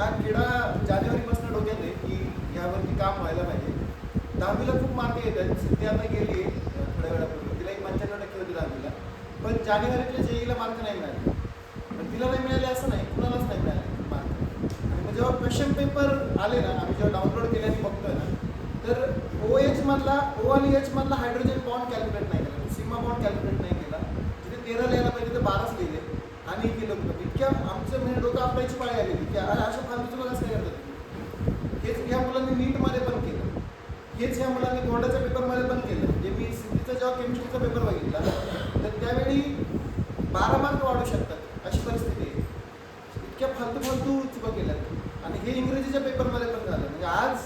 हा किडा जानेवारीपासून डोक्यात आहे की यावरती काम व्हायला पाहिजे. दहावीला खूप मार्क येत आहेत सिद्धी आता गेली आहे थोड्या वेळापूर्वी. तिला एक पंच्याण्णव टक्के होते दहावीला. पण जानेवारीतल्या जेईला मार्क नाही मिळाले. पण तिला नाही मिळाले असं नाही कुणालाच नाही मिळाले मार्क. आणि मग जेव्हा क्वेश्चन पेपर आले ना आम्ही जेव्हा डाउनलोड केले आणि बघतोय ना तर ओ एच मधला ओ आणि एच मधला हायड्रोजन बॉन्ड कॅल्क्युलेट नाही केला. सीमा बॉन्ड कॅल्क्युलेट नाही केला. तिथे तेरा लिहायला पाहिजे तर बाराच लिहिले. आणि केलं होतं इतक्या आमचं म्हणजे डोकं आपल्याची पाळी आलेली की अरे अशा फालतूचं बघा काय करतात हेच ह्या मुलांनी नीटमध्ये पण केलं. हेच ह्या मुलांनी बोर्डाच्या पेपरमध्ये पण केलं. म्हणजे मी सिद्धीचा जेव्हा केमिस्ट्रीचा पेपर बघितला तर त्यावेळी बारा मार्क वाढू शकतात अशी परिस्थिती आहे. इतक्या फालतू फालतू चुका केल्या. आणि हे इंग्रजीच्या पेपरमध्ये पण झालं. म्हणजे आज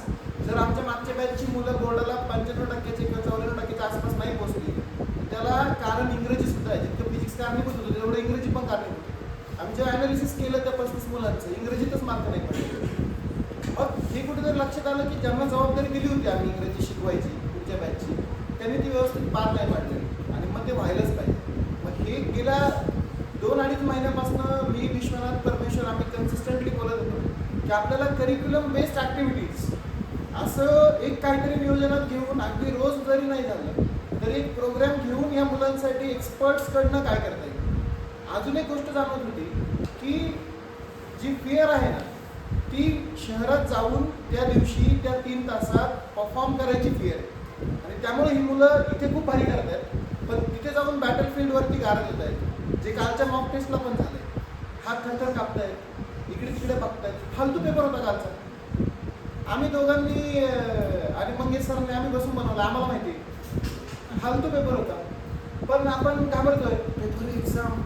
जर आमच्या मागच्या बॅचची मुलं बोर्डाला पंच्याण्णव टक्क्याचे किंवा चौऱ्याण्णव टक्क्याच्या आसपास नाही पोहोचली त्याला कारण इंग्रजी सुद्धा आहे. जितकं फिजिक्स कारणीभूत होतं तेवढं इंग्रजी पण कारणीभूत जे आम्ही अनालिसिस केलं त्या पस्तीस मुलांचं इंग्रजीतच मार्क नाही पडले. मग हे कुठेतरी लक्षात आलं की ज्यांना जबाबदारी दिली होती आम्ही इंग्रजी शिकवायची पुढच्या बॅचची त्यांनी ती व्यवस्थित पार नाही पाडली. आणि मग ते व्हायलाच पाहिजे. मग हे गेल्या दोन अडीच महिन्यापासून मी विश्वनाथ परमेश्वर आम्ही कन्सिस्टंटली बोलत होतो की आपल्याला करिक्युलम बेस्ड ॲक्टिव्हिटीज असं एक काहीतरी नियोजनात घेऊन अगदी रोज जरी नाही झालं तरी एक प्रोग्राम घेऊन या मुलांसाठी एक्सपर्ट्सकडनं काय करता येईल? अजून एक गोष्ट जाणवत होती की जी फिअर आहे ना ती शहरात जाऊन त्या दिवशी त्या तीन तासात परफॉर्म करायची फिअर आहे. आणि त्यामुळे ही मुलं इथे खूप भारी करत आहेत. पण तिथे जाऊन बॅटल फील्डवरती गारत येत आहेत. जे कालच्या मॉक टेस्टला पण झालंय. हात थरथर कापतायत. इकडे तिकडे बघतायत. फालतू पेपर होता कालचा. आम्ही दोघांनी आणि मंगेश सरांनी आम्ही बसून बनवलं. आम्हाला माहिती आहे. फालतू पेपर होता. पण आपण घाबरतोय. पेपर एक्झाम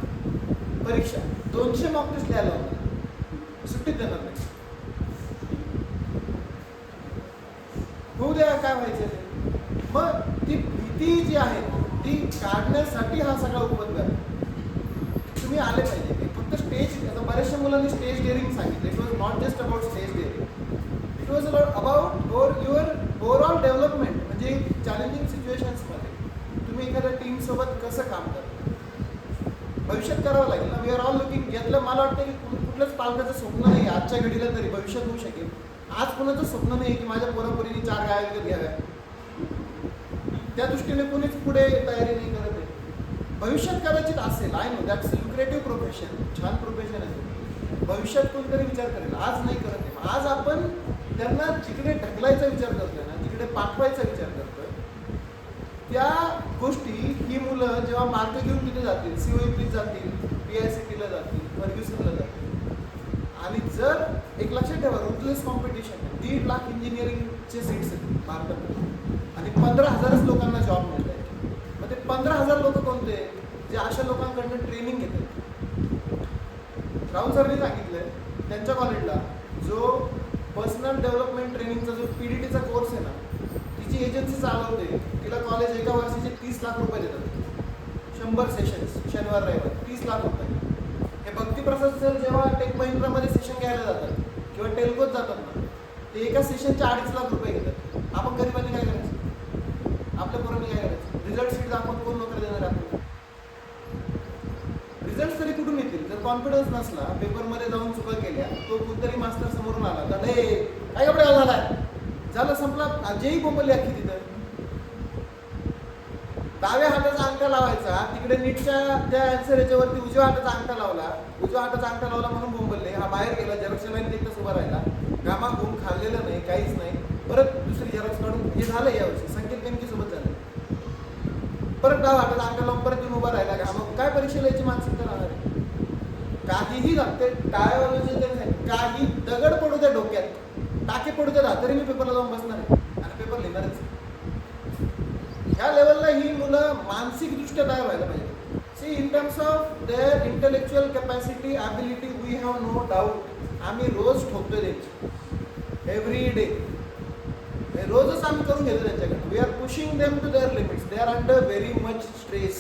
परीक्षा. दोनशे मॉक टेस्ट लिहायला होता. सुट्टीत देणार नाही. होऊ द्या काय व्हायचं ते. मग ती भीती जी आहे ती काढण्यासाठी हा सगळा उपयोग आहे. तुम्ही आले पाहिजे. फक्त स्टेज आता बऱ्याचशा मुलांनी स्टेज डेअरिंग सांगितलं. It was not just about stage daring it was about or your overall development म्हणजे चॅलेंजिंग सिच्युएशन्समध्ये तुम्ही एखाद्या टीमसोबत कसं काम करता? भविष्यात करावं लागेल ना? वी आर ऑल लुकिंग यातलं मला वाटतं की कुठलंच पालकाचं स्वप्न नाही आजच्या घडीला तरी भविष्यात होऊ शकेल. आज कोणाचं स्वप्न नाही की माझ्या पोरापोरीने चार गाय विकत घ्याव्या. त्या दृष्टीने कोणीच पुढे तयारी नाही करत आहे. भविष्यात कदाचित असेल I know that's lucrative profession छान प्रोफेशन असेल भविष्यात कोणतरी विचार करेल आज नाही करत आहे. आज आपण त्यांना जिकडे ढकलायचा विचार करतोय ना जिकडे पाठवायचा विचार करतो त्या गोष्टी ही मुलं जेव्हा मार्क घेऊन तिथे जातील सी ओ जातील पी आय सी टीला जातील फर्ग्युसनला जातील. आणि जर एक लक्षात ठेवा रुथलेस कॉम्पिटिशन दीड लाख इंजिनिअरिंगचे सीट्स आहेत भारतामध्ये आणि पंधरा हजारच लोकांना जॉब मिळत आहे मग ते पंधरा हजार लोक कोणते? जे अशा लोकांकडनं ट्रेनिंग घेतात. राहुल सरने सांगितलंय त्यांच्या कॉलेजला जो पर्सनल डेव्हलपमेंट ट्रेनिंगचा जो पी डी टीचा कोर्स आहे ना तिची एजन्सी चालवते. तिला कॉलेज एका वर्षाचे तीस लाख रुपये देतात. शंभर सेशन्स शनिवार रविवार तीस लाख रुपये. हे भक्तिप्रसाद सर जेव्हा टेक महिंद्रामध्ये सेशन घ्यायला जातात किंवा टेल्कोत जातात ना ते एका सेशनचे अडीच लाख रुपये घेतात. आपण गरिबांनी काय करायचं? आपल्या पोरांनी काय करायचं? रिझल्ट शीट दाखवून कोण नोकरी देणार आपण रिझल्ट तरी कुठून येतील? जर कॉन्फिडन्स नसला पेपरमध्ये जाऊन चुका केल्या तो कोणतरी मास्टर समोरून आला. तर हे काय कपडे झालाय झालं. संपला. जेही बोंबली अख्खी डाव्या हाताचा अंगठा लावायचा तिकडे नीटच्या त्या आन्सर याच्यावरती उजव्या हाताचा अंगठा लावला. उजव्या हाताचा अंगठा लावला म्हणून बोंबलले. हा बाहेर गेला झेरॉक्सच्या लाईन उभा राहिला. घामा घुम खाल्लेलं नाही काहीच नाही. परत दुसरी झेरॉक्स काढून हे झालं यावर्षी. संकेत बेनकी सोबत झालं. परत डावा हाताचा अंगठा लावून परत येऊन उभा राहिला. घामा काय परीक्षेला याची मानसिकता राहणार आहे? काहीही लागते टाळ्यावाजाचे नाही काही दगड पडू द्या डोक्यात. टाके पडू द्या तरी मी पेपरला जाऊन बसणार आहे आणि पेपर लिहिणारच आहे. ह्या लेवलला ही मुलं मानसिकदृष्ट्या तयार व्हायला पाहिजे. See in terms of their intellectual capacity ability we have no doubt आम्ही रोज ठोकतोय त्यांची. एव्हरी डे रोजच आम्ही करून घेतो त्यांच्याकडे we are pushing them to their limits they are under very much stress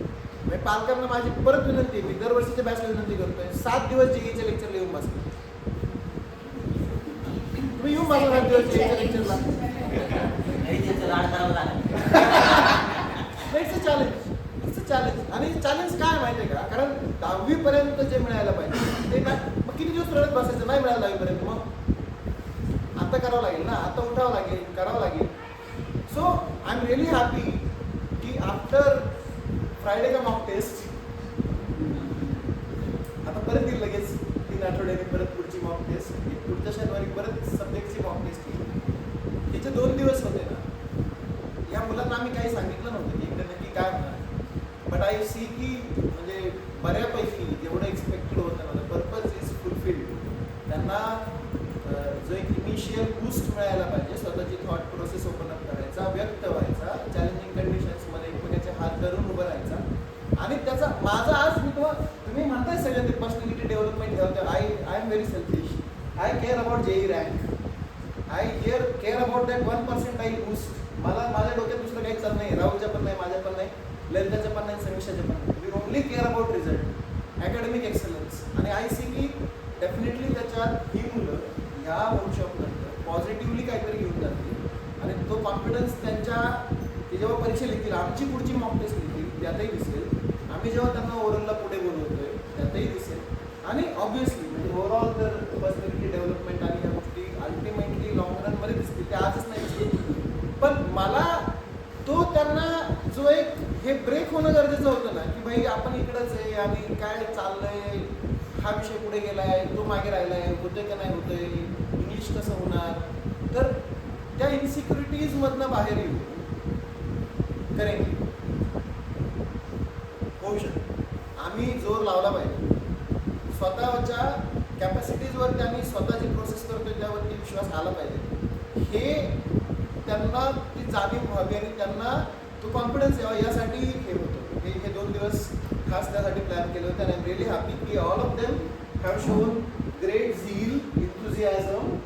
म्हणजे पालकांना माझी परत विनंती मी दरवर्षीच्या बॅचला विनंती करतोय सात दिवस जीईचे लेक्चर लिहून बसले तुम्ही येऊन बसा सात दिवस जेईच्या लेक्चरला इट्स अ चॅलेंज आणि चॅलेंज काय माहिती आहे का? कारण दहावी पर्यंत जे मिळायला पाहिजे ते काय? मग किती दिवस रडत बसायचं? नाही मिळालं दहावीपर्यंत मग? आता करावं लागेल ना? आता उठावं लागेल करावं लागेल. So I am really happy की आफ्टर फ्रायडे का मॉक टेस्ट आता परत येईल लगेच. तीन आठवड्याने परत पुढची मॉक टेस्ट पुढच्या शनिवारी परत सब्जेक्टची मॉक टेस्ट येईल तिचे दोन दिवस होते ना या मुलांना आम्ही काही सांगितलं नव्हतं की इकडे नक्की काय होणार बट आय सी की म्हणजे बऱ्यापैकी जेवढं एक्सपेक्टेड होतं ना पर्पज इज फुलफिल्ड त्यांना अं, जो एक इनिशियल बूस्ट मिळायला पाहिजे स्वतःची थॉट प्रोसेस ओपन अप करायचा व्यक्त व्हायचा चॅलेंजिंग कंडिशन्समध्ये एकमेकांचे हात धरून उभं राहायचा आणि त्याचा माझा आज मी तुम्हाला तुम्ही म्हणताय सगळं ते पर्सनॅलिटी डेव्हलपमेंट ठेवतं I I am very selfish I care about JEE rank I care care about that one percent percentile lose मला माझ्या डोक्यात दुसरं काही चाललं नाही. राहुलच्या पण नाही माझ्या पण नाही ललिताच्या पण नाही समीक्षाच्या पण नाही. We only care about result academic excellence आणि आय सी की डेफिनेटली त्याच्यात ही मुलं ह्या वर्कशॉपनंतर पॉझिटिव्हली काहीतरी घेऊन जातील. आणि तो कॉन्फिडन्स त्यांच्या ते जेव्हा परीक्षा लिहितील आमची पुढची मॉक टेस्ट लिहितील त्यातही दिसेल. आम्ही जेव्हा त्यांना ओरलला पुढे बोलवतोय त्यातही दिसेल. आणि ऑब्व्हियसली म्हणजे ओव्हरऑल जर पर्सनॅलिटी डेव्हलपमेंट आणि ह्या गोष्टी अल्टिमेटली लॉंग रनमध्ये दिसतील त्या आजच नाही दिसतील पण मला तो त्यांना जो एक हे ब्रेक होणं गरजेचं होतं ना की भाई आपण इकडंच आहे आणि काय चाललंय हा विषय पुढे गेलाय तो मागे राहिलाय होतोय का नाही होतोय इंग्लिश कसं होणार? तर त्या इन्सिक्युरिटीज मधनं बाहेर येऊ. करेन होऊ शकतं. आम्ही जोर लावला पाहिजे. स्वतःच्या कॅपॅसिटीजवर त्यांनी स्वतःची प्रोसेस करतोय त्यावरती विश्वास आला पाहिजे. हे त्यांना ती जाणीव व्हावी आणि त्यांना कॉन्फिडन्स यावा यासाठी हे होतं. हे हे दोन दिवस खास त्यासाठी प्लॅन केले होते आणि आय एम रिअली हॅपी की all of them have shown great zeal enthusiasm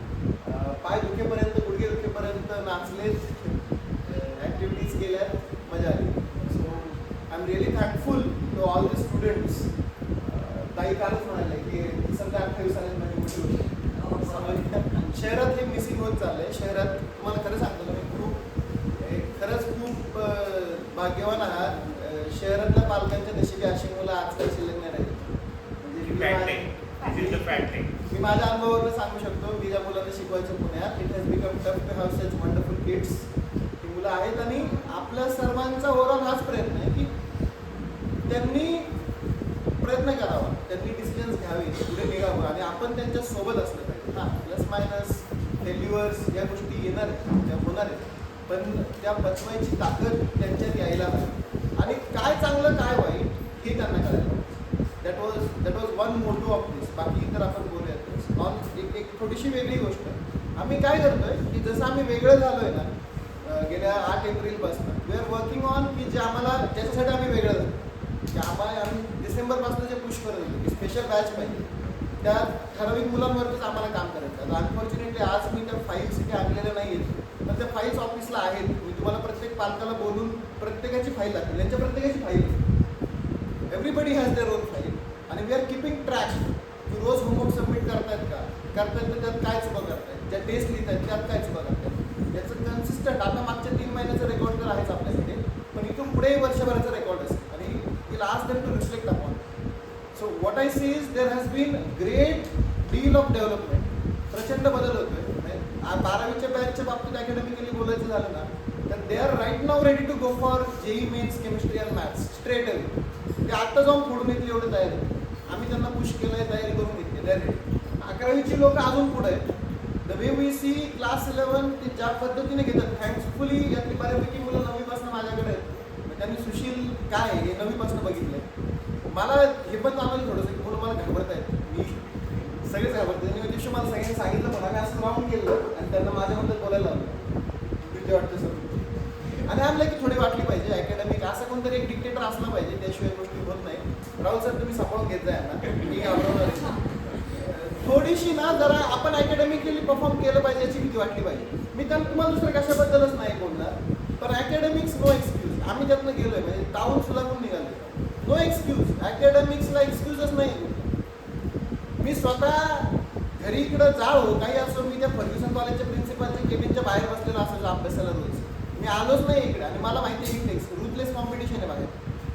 पाय दुखेपर्यंत गुडघे दुखेपर्यंत नाचलेत ॲक्टिव्हिटीज केल्यात. मजा आली. So I am really thankful to all the students ताई कालच म्हणाले की समजा अठ्ठावीस आले माझी मोठी होती. शहरात हे मिसिंग होत चाललं आहे शहरात तुम्हाला खरं सांगतो मी खूप खरंच खूप भाग्यवान आहात. अं, शहरातल्या पालकांच्या नशिबी अशी मुलं आजकाल शिल्लक नाही राहिली. म्हणजे मी माझ्या- आहे. मी अनुभवावरून सांगू शकतो मी ज्या मुलांना शिकवायचं पुण्यात it has become tough to have such wonderful kids ही मुलं आहेत आणि आपल्या सर्वांचा ओव्हरऑल हाच प्रयत्न आहे की त्यांनी प्रयत्न करावा त्यांनी डिसिजन्स घ्यावे पुढे निघावं आणि आपण त्यांच्यासोबत असलं पाहिजे. हां प्लस मायनस फेल्युअर्स या गोष्टी येणार आहेत त्या होणार आहेत. पण त्या पचवायची ताकद त्यांच्यात यायला हवी. आणि काय चांगलं काय वाईट हे त्यांना कळायला that was that was one motto of this बाकी तर आपण बोलूयात. ऑन एक एक थोडीशी वेगळी गोष्ट. आम्ही काय करतोय की जसं आम्ही वेगळं झालो आहे ना गेल्या आठ एप्रिलपासून वी आर वर्किंग ऑन की जे आम्हाला ज्याच्यासाठी आम्ही वेगळं झालो की आम्हाला आम्ही डिसेंबरपासून जे पुश करत होतो की स्पेशल बॅच पाहिजे. त्या ठराविक मुलांवरतीच आम्हाला काम करायचं. आता अनफॉर्च्युनेटली आज मी त्या फाईल्स इथे आणलेल्या नाही आहेत तर त्या फाईल्स ऑफिसला आहेत. मी तुम्हाला प्रत्येक पालकाला बोलून प्रत्येकाची फाईल लागतील त्यांच्या प्रत्येकाची file everybody has their own file आणि वी आर किपिंग ट्रॅक की रोज होमवर्क सबमिट करतायत का? करतायत तर त्यात काय चुका करतायत ज्या टेस्ट लिहित आहेत त्यात काय चुका करतायत याचं कन्सिस्टंट आता मागच्या तीन महिन्याचं रेकॉर्ड तर आहेच आपल्याकडे पण इथून पुढे वर्षभराचं रेकॉर्ड असेल. आणि will last them to reflect upon so what I see is there has been great deal of development प्रचंड बदल होतोय. बारावीच्या बॅचच्या बाबतीत अकॅडमिकली बोलायचं झालं ना तर they are right now ready to go for JEE Mains chemistry and maths straight ते आत्ता जाऊन फोडून येतील एवढे तयार आम्ही त्यांना पुश केलंय तयारी करून घेतली दे रेडी अकरावीची लोक अजून पुढे आहेत. The way we see class eleven ते ज्या पद्धतीने घेतात थँक्सफुली यातली बऱ्यापैकी मुलं नवीपासून माझ्याकडे आहेत. त्यांनी सुशील काय आहे हे नववीपासून बघितलंय. मला हे पण जाणवलं थोडंसं की मुलं मला घाबरत आहेत मी सगळेच घाबरते आणि दिवशी मला सगळ्यांनी सांगितलं पण आम्ही असं राऊंड केलं. आणि त्यांना माझ्याबद्दल बोलायला लावलं. वाटतं सर. आणि आम्हाला की थोडी वाटली पाहिजे अकॅडमिक असं कोणतरी एक डिक्टेटर असला पाहिजे त्याशिवाय गोष्टी होत नाही. राहुल सर तुम्ही सांभाळून घेत जा यांना. थोडीशी ना जरा आपण अकॅडमिकली परफॉर्म केलं पाहिजे याची भीती वाटली पाहिजे. मी त्यांना तुम्हाला दुसरं कशाबद्दलच नाही बोलणार पण अकॅडमिक्स नो एक्सक्यूज आम्ही त्यातनं गेलोय म्हणजे तावून सुलागून निघालो नो एक्सक्यूज अकॅडमिक्सला एक्सक्यूजच नाही. मी स्वतः घरी इकडं जा हो काही असो मी त्या फर्ग्युसन कॉलेजच्या प्रिन्सिपलच्या केबिनच्या बाहेर बसलेलो असायचो अभ्यासाला रोज. मी आलोच नाही इकडे आणि मला माहिती आहे इंडेक्स रुथलेस कॉम्पिटिशन आहे बाहेर.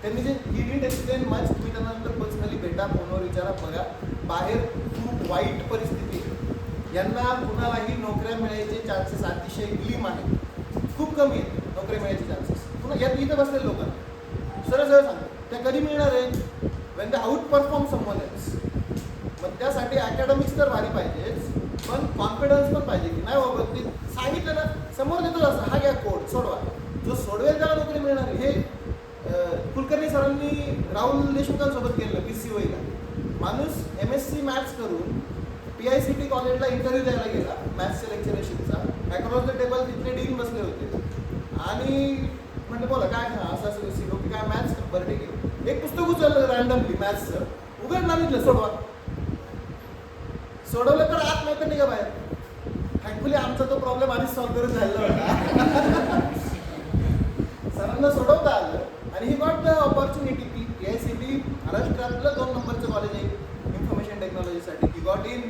त्यांनी जे ही डिड एक्सप्लेन मच तुम्ही त्यांना नंतर पर्सनली भेटा फोनवर विचारा बघा. बाहेर खूप वाईट परिस्थिती आहे. यांना कुणालाही नोकऱ्या मिळायचे चान्सेस अतिशय ग्लीम आहेत. खूप कमी आहेत नोकऱ्या मिळायचे चान्सेस पुन्हा यात इथं बसलेले लोकांना सरळ सरळ सांगतो. त्या कधी मिळणार आहे when the outperform someone else मग त्यासाठी अकॅडमिक्स तर भारी पाहिजेच पण कॉन्फिडन्स पण पाहिजे की नाही बाबा ते सांगितलं ना समोर देतो असं हा घ्या कोड सोडवा. जो सोडवेल त्याला नोकरी मिळणार हे कुलकर्णी सरांनी राहुल देशमुखांसोबत केलं पी सी ला माणूस एम एस सी मॅथ्स करून पी आय सी टी कॉलेजला इंटरव्ह्यू द्यायला गेला मॅथ्सच्या लेक्चरशिपचा अक्रॉस द टेबल तिथले डीन बसले होते. आणि म्हणलं बोला काय हा असं असं सी काय मॅथ्स बरं ठीक आहे. एक पुस्तक उचललं रॅन्डमली मॅथ्सचं उघड सांगितलं सोडवा. सोडवलं तर आत नाही तर निघा बाहेर. थँकफुली आमचा तो प्रॉब्लेम आधीच सॉल्व्ह करून झालेला होता. सरांना सोडवता आलं आणि ही गॉट द ऑपॉर्च्युनिटी की पी आय सी टी महाराष्ट्रातलं दोन नंबरचं कॉलेज आहे. इन्फॉर्मेशन टेक्नॉलॉजीसाठी ही गॉट इन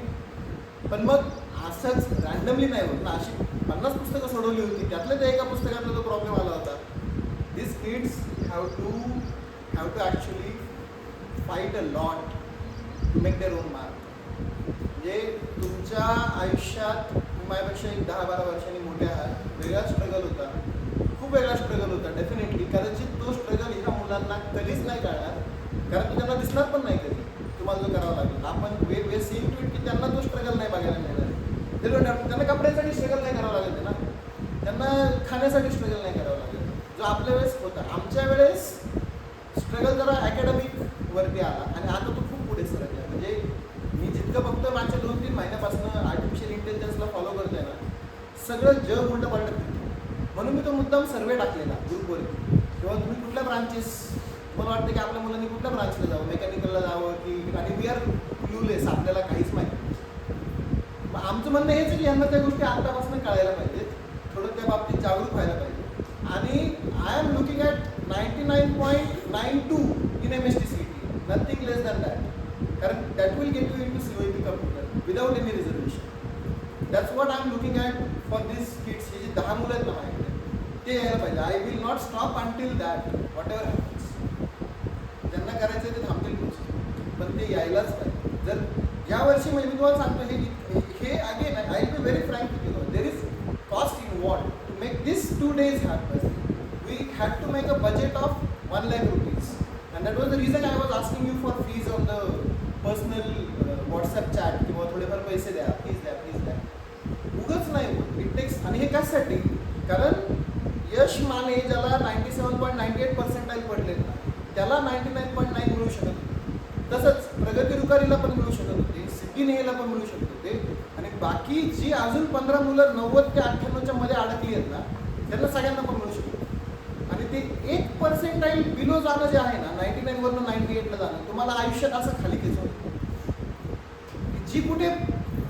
पण मग असंच रॅन्डमली नाही होत ना. अशी पन्नास पुस्तकं सोडवली होती. त्यातल्या त्या एका पुस्तकातला तो प्रॉब्लेम आला होता. This kids have to have to actually fight a lot to make their own mark म्हणजे तुमच्या आयुष्यात माझ्यापेक्षा एक दहा बारा वर्षांनी मोठे आहात. वेगळा स्ट्रगल होता. खूप वेगळा स्ट्रगल होता डेफिनेटली कदाचित तो स्ट्रगल ह्या मुलांना कधीच नाही कळणार. कारण तो त्यांना दिसणार पण नाही कधी. तुम्हाला जो करावा लागेल. आपण वे वे सीन ट्विट की त्यांना तो स्ट्रगल नाही बघायला मिळणार. ते त्यांना कपड्यासाठी स्ट्रगल नाही करावं लागेल ना. त्यांना खाण्यासाठी स्ट्रगल नाही करावं लागेल जो आपल्या वेळेस होता आम वेळेस स्ट्रगल जरा अकॅडमिक वरती आला आणि आता तो खूप पुढे सरकला म्हणजे मी जितकं बघतोय मागच्या दोन तीन महिन्यापासून आर्टिफिशियल इंटेलिजन्सला फॉलो करतोय ना सगळं जग उलटं पलटत फिरतं. म्हणून मी तो मुद्दाम सर्वे टाकलेला. ग्रुपवरती किंवा तुम्ही कुठल्या ब्रांचेस मला वाटतं की आपल्या मुलांनी कुठल्या ब्रांचला जावं? मेकॅनिकलला जावं की आणि वी आर क्लूलेस आपल्याला काहीच माहिती नाही. मग आमचं म्हणणं हेच आहे की यांना त्या गोष्टी आतापासून कळायला पाहिजेत. थोडं त्या बाबतीत जागरूक व्हायला पाहिजे. आणि I am looking at ninety nine point nine two in M S T C T nothing less than that कारण that will get you into C O P computer without any reservation that's what I am looking at for this kids हे जे दहा मुलं आहेत ना माझ्याकडे ते यायला पाहिजे? I will not stop until that whatever happens ज्यांना करायचं आहे ते थांबतील पुढचे पण ते यायलाच पाहिजे. जर या वर्षी म्हणजे मी तुम्हाला सांगतो हे हे again I be very frank with you there is cost in what to make this two days happens we had to make a budget of one lakh rupees and that was the reason I was asking you for fees on the personal WhatsApp chat किंवा थोडेफार पैसे द्या. Please द्या please द्या. उगच नाही it text आणि हे कशासाठी? कारण यश माने ज्याला ninety seven point ninety eight percentile पडले ना त्याला नाईन्टी नाईन पॉईंट नाईन मिळू शकत होते. तसंच प्रगती रुकारीला पण मिळू शकत होते सिद्धी नेहला पण मिळू शकत होते. आणि बाकी जी अजून पंधरा मुलं नव्वद ते अठ्ठ्याण्णवच्या मध्ये अडकली आहेत ना त्यांना सगळ्यांना पण मिळू शकत आणि ते एक पर्सेंटाईल बिलो जाणं जे आहे ना नाईन्टी नाईनवरनं नाईन्टी एटला जाणं तुम्हाला आयुष्यात असं खाली खेचवतं जी कुठे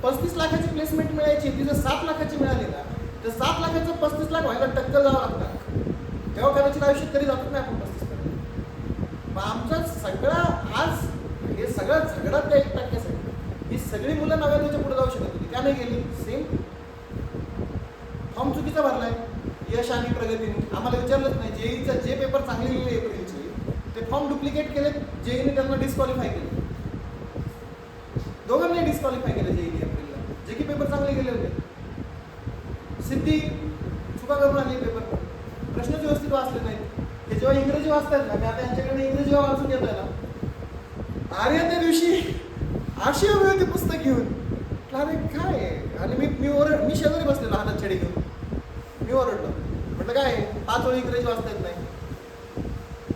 पस्तीस लाखाची प्लेसमेंट मिळायची ती जर सात लाखाची मिळाली ना तर सात लाखाचं पस्तीस लाख व्हायला टक्कल जावं लागतं. तेव्हा कदाचित आयुष्यात तरी जातच नाही आपण पस्तीस पर्यंत मग आमचा सगळा आज हे सगळा झगडा त्या एक टक्क्यासाठी. ही सगळी मुलं नव्याण्णवच्या पुढे जाऊ शकत होती. का नाही गेली. सेम फॉर्म चुकीचा भरलाय. यश आणि प्रगतीने आम्हाला विचारलंच नाही. जेईचा जे पेपर चांगले लिहिले एप्रिलचे ते फॉर्म डुप्लिकेट केले जेईने त्यांना डिस्क्वालिफाय केले. दोघांनी डिस्क्वालिफाय केलं जेईने एप्रिलला. जे की पेपर चांगले गेले होते. सिद्धी चुका करून आली पेपर प्रश्नच व्यवस्थित वाचले नाहीत. हे जेव्हा इंग्रजी वाचतात ना मी आता यांच्याकडे इंग्रजी जेव्हा वाचून येतोय ना. आर्य त्या दिवशी अशी हवी होती पुस्तक घेऊन अरे काय आहे? आणि मी मी ओरड मी शेजारी बसलेलो हातात छडी घेऊन. मी ओरडलो. म्हटलं काय पाच वेळ इंग्रजी वाचता येत नाही.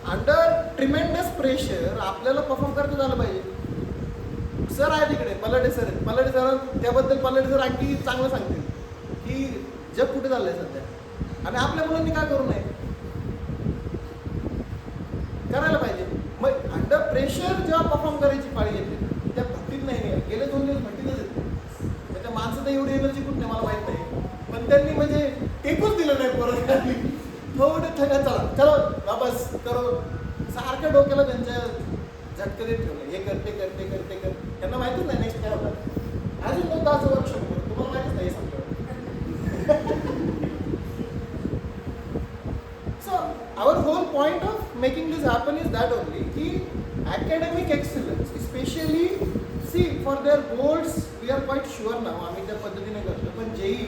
अंडर ट्रिमेंडस प्रेशर आपल्याला परफॉर्म करता झालं पाहिजे. सर आहे तिकडे पल्लाडे सर आहेत. सर त्याबद्दल पल्लाडे सर अगदी चांगलं सांगतील. की जग कुठे चाललंय सध्या? आणि आपल्या मुलांनी काय करू नये? करायला पाहिजे. मग अंडर प्रेशर जेव्हा परफॉर्म करायची पाळी येते त्या भट्टीत नाही गेले दोन दिवस भट्टीतच येते त्याच्या माणसं एवढी एनर्जी कुठे मला माहीत नाही. पण त्यांनी म्हणजे टेकूच दिलं नाही परत खाली थोडं थका चला चलो वापस करो. सारख्या डोक्याला त्यांच्या झटके देत ठेवलं. हे करते करते करते कर त्यांना माहितीच नाही नेक्स्ट काय होणार. अजून दोन तास वर्कशॉप करू तुम्हाला माहितीच नाही सांगतो making this happen is that only. कि academic excellence, especially see for their boards we are quite sure ना आम्ही त्या पद्धतीने करतो पण JEE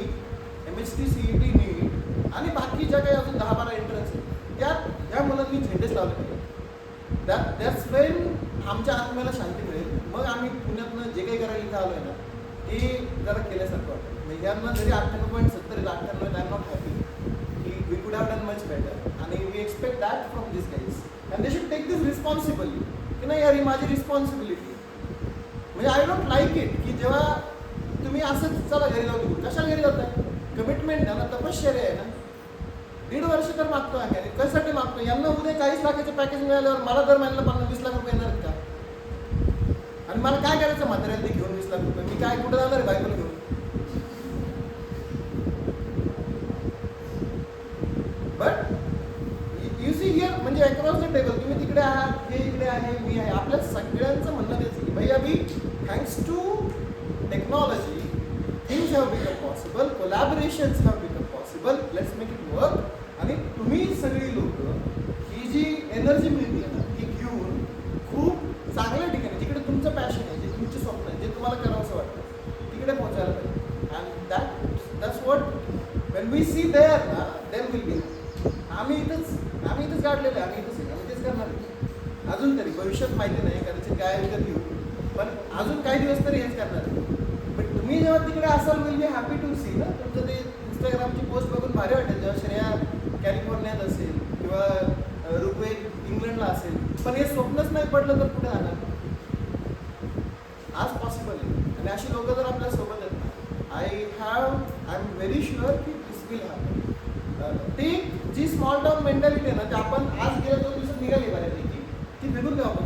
M S T C E T NEET आणि बाकी ज्या काही अजून दहा बारा एंट्रन्स आहेत त्या ह्या मुलांनी झेंडेच लावले पाहिजे त्या त्याच वेळ आमच्या आत्म्याला शांती मिळेल. मग आम्ही पुण्यातनं जे काही करायला इथं आलो आहे ना ते जरा केल्यासारखं वाटतं. म्हणजे यांना जरी अठ्ठ्याण्णव पॉईंट सत्तर आहेत अठ्ठ्याण्णव I not happy we could have done much better आणि we expect that from this guys and they should take this responsibly की नाही यार ही माझी रिस्पॉन्सिबिलिटी म्हणजे आय डोंट लाईक इट की जेव्हा तुम्ही असंच चला घरी जाऊ कशाला घरी जाताय? कमिटमेंट आहे ना तपश्चर्या आहे ना. दीड वर्ष तर मागतो आहे कशासाठी मागतो यांना उद्या चाळीस लाखाचे पॅकेज मिळाल्यावर मला दर महिन्याला पन्नास वीस लाख रुपये येणार का? आणि मला काय करायचं? म्हाताऱ्याला ते घेऊन वीस लाख रुपये. मी काय कुठं जाणार आहे? बायकोला घेऊन बट यू सी हिअर म्हणजे अक्रॉस द टेबल तुम्ही तिकडे आहात हे इकडे आहे मी आहे. आपल्या सगळ्यांचं म्हणणं तेच की भाई Abhi thanks to technology things have become possible collaborations have become possible let's make it work आणि तुम्ही सगळी लोक ही जी एनर्जी मिळते ना ती घेऊन खूप चांगल्या ठिकाणी जिकडे तुमचं पॅशन आहे जे तुमचे स्वप्न आहे जे तुम्हाला करावंसं वाटतं तिकडे पोहोचायला पाहिजे. And that that's what when we see there ना देन विल बी आम्ही इथंच आम्ही इथंच काढलेलं आहे आम्ही इथंच आहे आम्ही तेच करणार आहे. अजून तरी भविष्यात माहिती नाही कदाचित काय विकत घेऊ पण अजून काही दिवस तरी हेच करणार पण तुम्ही जेव्हा तिकडे असाल will be happy to see ना? तुमचं ते इंस्टाग्रामची पोस्ट बघून भारी वाटेल जेव्हा श्रेया कॅलिफोर्नियात असेल किंवा अं, ऋग्वेद इंग्लंडला असेल. पण हे स्वप्नच नाही पडलं तर कुठे जाणार? आज पॉसिबल आहे. आणि अशी लोक जर आपल्यासोबत आहेत ना I have I am very sure की this will have small town mentality आहे ना ते आपण आज गेल्या दोन दिवसात निघाली बऱ्यापैकी. ती निघून द्या आपण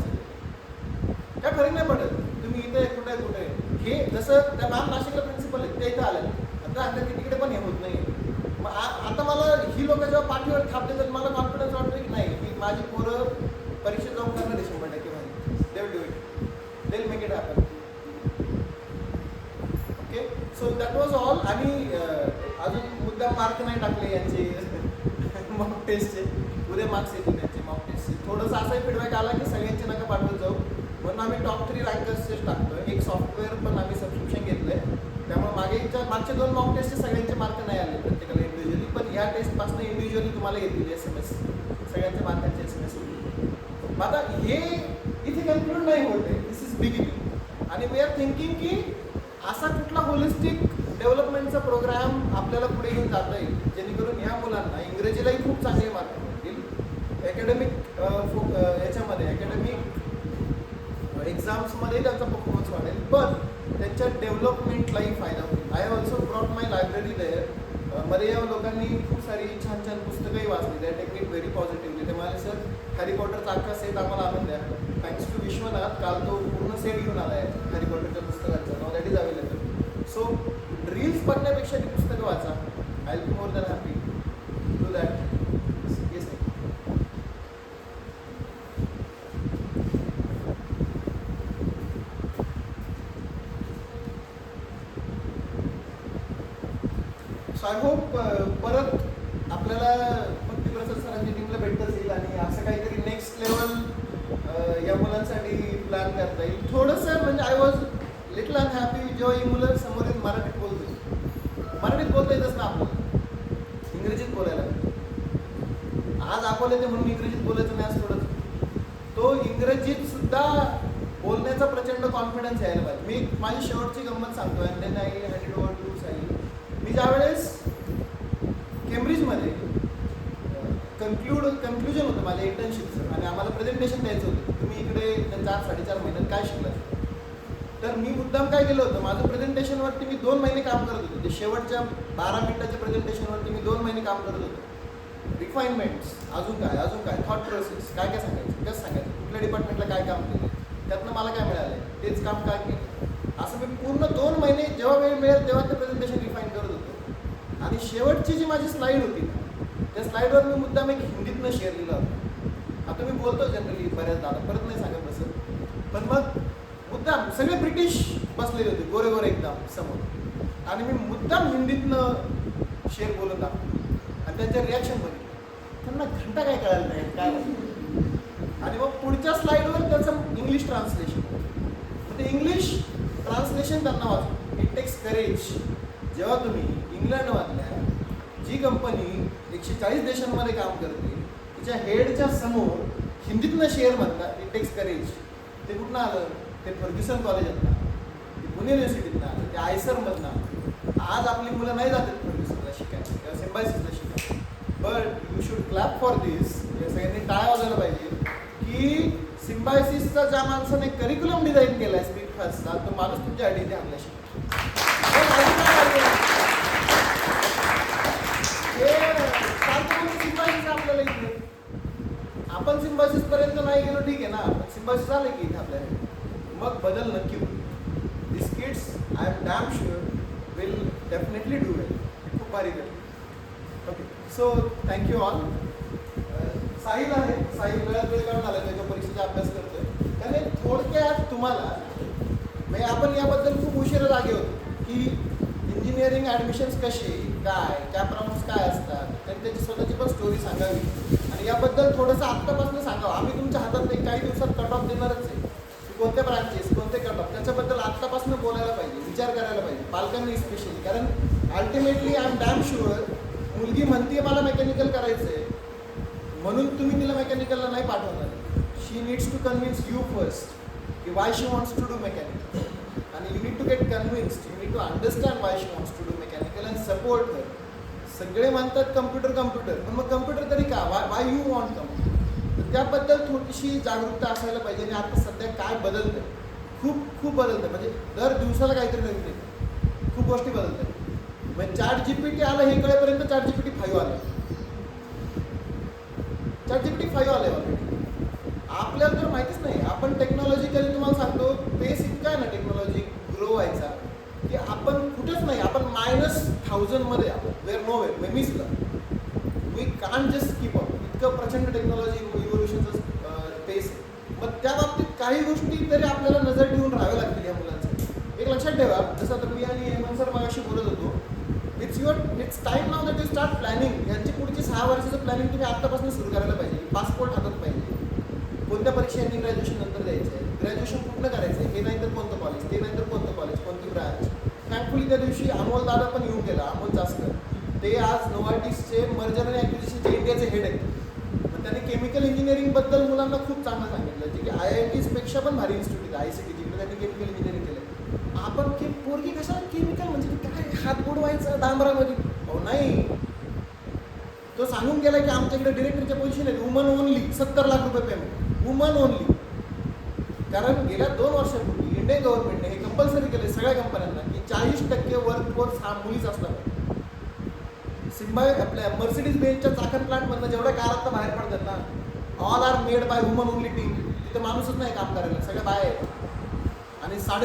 काय फरक नाही पडत. तुम्ही इथे कुठे आहे, कुठे. आहे. हे जसं त्या मॅम नाशिकला प्रिन्सिपल आहेत ते इथं आले आता आता तिकडे पण हे होत नाही मग आता मला ही लोक जेव्हा पाठीवर थापले तर मला कॉन्फिडन्स वाटतो की नाही की माझी पोरं परीक्षेत जाऊन करणार आहे शंभर टक्के म्हणजे they'll do it they'll make it happen okay so that was all आणि अजून मुद्दा मार्क नाही टाकले यांचे. मॉक टेस्टचे उद्या मार्क्स येतील त्यांचे मॉक टेस्टचे थोडंसं असाही फीडबॅक आला की सगळ्यांचे नका पाठवत जाऊ. म्हणून आम्ही टॉप थ्री रँकर्सचेच टाकतो एक सॉफ्टवेअर पण आम्ही सबस्क्रिप्शन घेतलं आहे त्यामुळे मागेच्या मागचे दोन मॉक टेस्टचे सगळ्यांचे मार्क नाही आले प्रत्येकाला इंडिव्हिज्युअली पण या टेस्टपासून इंडिव्हिज्युअली तुम्हाला येतील एस एम एस सगळ्यांच्या मार्कांचे एस एम एस मग आता हे इथे कन्क्लूड नाही होत आहे. दिस इज बिगिनिंग आणि वी आर थिंकिंग की असा कुठला होलिस्टिक डेव्हलपमेंटचा प्रोग्राम आपल्याला पुढे घेऊन जाता येईल. जेणेकरून ह्या मुलांना इंग्रजीलाही खूप चांगले मार्क मिळतील. अकॅडमिक याच्यामध्ये अकॅडमिक एक्झाम्समध्ये त्यांचा परफॉर्मन्स वाढेल. पण त्यांच्या डेव्हलपमेंटलाही फायदा होईल. I also brought my library देअरमध्ये या लोकांनी खूप सारी छान छान पुस्तकंही वाचली. त्या टेक्निक व्हेरी पॉझिटिव्हली ते म्हणाले सर हॅरी पॉटरचा अख्खा सेट आम्हाला आणून द्या. थँक्स टू विश्वनाथ काल तो पूर्ण सेट घेऊन आला आहे हॅरी पॉटरच्या पुस्तकांचा. Now that is available so reels बघण्यापेक्षा ती पुस्तकं वाचा. I be more than happy do that yes so I hope परत आपल्याला भक्तीप्रसाद सरांची टीमला भेटतच येईल आणि असं काहीतरी नेक्स्ट लेवल या मुलांसाठी प्लॅन करता येईल थोडंसं म्हणजे आय वॉज लिटल अनहॅपी जेव्हा ही मुलं समोर येऊन मराठीत बोलते मराठीत बोलता येतच ना आपलं इंग्रजीत बोलायला आज ते म्हणून इंग्रजीत बोलायचं नाही असं थोडंच तो इंग्रजीत सुद्धा बोलण्याचा प्रचंड कॉन्फिडन्स यायला पाहिजे. मी माझी शेवटची गंमत सांगतो and then I hand over to Sai मी ज्यावेळेस केम्ब्रिजमध्ये कन्क्लूड कन्क्लुजन होतं माझ्या इंटर्नशिपचं आणि आम्हाला प्रेझेंटेशन द्यायचं होतं तुम्ही इकडे चार साडेचार महिन्यात काय शिकलात? तर मी मुद्दाम काय केलं होतं माझं प्रेझेंटेशनवरती मी दोन महिने काम करत होतो. ते शेवटच्या बारा मिनिटाच्या प्रेझेंटेशनवरती मी दोन महिने काम करत होतो. रिक्वायरमेंट्स अजून काय अजून काय थॉट प्रोसेस काय काय सांगायचं? कसं सांगायचं. कुठल्या डिपार्टमेंटला काय काम केलं त्यातनं मला काय मिळालं तेच काम काय केलं? असं मी पूर्ण दोन महिने जेव्हा वेळ मिळेल तेव्हा ते प्रेझेंटेशन रिफाईन करत होतो. आणि शेवटची जी माझी स्लाईड होती ना त्या स्लाईडवर मी मुद्दाम एक हिंदीतनं शेअर लिहिला होता. आता मी बोलतो जनरली बऱ्याचदा आता परत नाही सांगत तसं पण मग मुद्दाम सगळे ब्रिटिश बसलेले होते गोरे गोरे एकदम समोर. आणि मी मुद्दाम हिंदीतनं शेअर बोलत दाखवतो आणि त्यांच्या रिॲक्शन बघितलं. त्यांना घंटा काय कळायला नाही काय आणि मग पुढच्या स्लाईडवर त्याचं इंग्लिश ट्रान्सलेशन ते ते इंग्लिश ट्रान्सलेशन त्यांना वाचलं इट टेक्स करेज जेव्हा तुम्ही इंग्लंडमधल्या जी कंपनी एकशे चाळीस देशांमध्ये काम करते तिच्या हेडच्या समोर हिंदीतनं शेअर म्हणतात इट टेक्स करेज ते कुठनं आलं? ते फर्ग्युसन कॉलेजातनं ते पुणे युनिव्हर्सिटीतनं आलं. ते आयसरमधनं आलं. आज आपली मुलं नाही जातात क्लॅप फॉर दिस या सगळ्यांनी टाळ्या वाजायला पाहिजे. की सिम्बायसिसचा ज्या माणसाने करिक्युलम डिझाईन केलाय स्पीड फास्टचा तो माणूस तुमच्या अडीने आणला शिकतो. आपल्याला इथे. आपण सिम्बायसिस पर्यंत नाही गेलो ठीक आहे ना. पण सिम्बायसिस आलं की इथे आपल्याला. मग बदल नक्की होईल. This kids I am damn sure will definitely do it खूप भारी. करतो okay so thank you all Sahil आहे. साहिल वेळात वेळ काढून आला त्याच्या परीक्षेचा अभ्यास करतोय. त्याने थोडक्यात तुम्हाला म्हणजे आपण याबद्दल खूप उशिरा जागे होतो की इंजिनिअरिंग ॲडमिशन्स कसे काय कॅपराउंड्स काय असतात त्यांनी त्याची स्वतःची पण स्टोरी सांगावी. आणि याबद्दल थोडंसं आत्तापासून सांगावं. आम्ही तुमच्या हातात एक काही दिवसात कट ऑफ देणारच आहे. की कोणत्या ब्रांचेस कोणते कट ऑफ त्याच्याबद्दल आत्तापासून बोलायला पाहिजे विचार करायला पाहिजे. पालकांनी स्पेशली कारण ultimately I am damn sure मुलगी म्हणते मला मेकॅनिकल करायचं आहे म्हणून तुम्ही तिला मेकॅनिकलला नाही पाठवणार. She needs to convince you first की why she wants to do mechanical आणि you need to get convinced you need to understand why she wants to do mechanical and support her सगळे म्हणतात कम्प्युटर कम्प्युटर पण मग computer तरी का? Why why you want computer तर त्याबद्दल थोडीशी जागरूकता असायला पाहिजे आणि आता सध्या काय बदलतं खूप खूप बदलतं म्हणजे दर दिवसाला काहीतरी नवीन येतं खूप गोष्टी बदलतात म्हणजे चार जी पी टी आलं हे कळेपर्यंत चार जी पी टी फाईव्ह आलं. चॅटजीपीटी जी फाईव्ह आले आपल्याला तर माहितीच नाही. आपण टेक्नॉलॉजिकली तुम्हाला सांगतो पेस इतका आहे ना टेक्नॉलॉजी ग्रो व्हायचा की आपण कुठेच नाही. आपण मायनस थाउजंडमध्ये आपण वेअर नो वेअर मी सुद्धा we can just keep up इतकं प्रचंड टेक्नॉलॉजी इव्होल्युशनचं पेस आहे. मग त्या बाबतीत काही गोष्टी तरी आपल्याला नजर ठेवून राहाव्या लागतील या मुलांचं एक लक्षात ठेवा. जसं आता मी आणि हेमंत सर मगाशी बोलत होतो it's your it's time now that you start planning यांची पुढची सहा वर्षाचं प्लॅनिंग तुम्ही आत्तापासून सुरू करायला पाहिजे. पासपोर्ट हातात पाहिजे. कोणत्या परीक्षा यांनी ग्रॅज्युएशन नंतर द्यायचं? आहे ग्रॅज्युएशन कुठलं करायचं आहे हे नाही तर कोणतं कॉलेज ते नाही तर कोणतं कॉलेज कोणती ब्रांच थँकफुली त्या दिवशी अमोल दादा पण येऊन गेला अमोल जास्कर ते आज नोवार्टिसचे मर्जर आणि ॲक्विजिशनचे इंडियाचे हेड आहेत. मग त्यांनी केमिकल इंजिनिअरिंगबद्दल मुलांना खूप चांगलं सांगितलं. जे की आय आय टीजपेक्षा पण भारी इन्स्टिट्यूट आहे आय सी टी जिकडे त्यांनी केमिकल इंजिनिअरिंग आपण के पोरगी कसा केमिकल म्हणजे काय हात बुडवायचा डांबरामध्ये हो नाही. तो सांगून गेला की आमच्याकडे डिरेक्टरच्या पोझिशन आहे वुमन ओनली सत्तर लाख रुपये पेमेंट वुमन ओनली कारण गेल्या दोन वर्षापूर्वी इंडियन गव्हर्नमेंटने हे कंपल्सरी केले सगळ्या कंपन्यांना की चाळीस टक्के वर्क फोर्स हा मुलीच असला पाहिजे सिम्बा आपल्या मर्सिडीज बेंचच्या चाकण प्लांटमधनं जेवढ्या कार आता बाहेर पडतात ना all are made by woman only team तिथे माणूसच नाही काम करायला सगळ्या बाहेर आणि साडे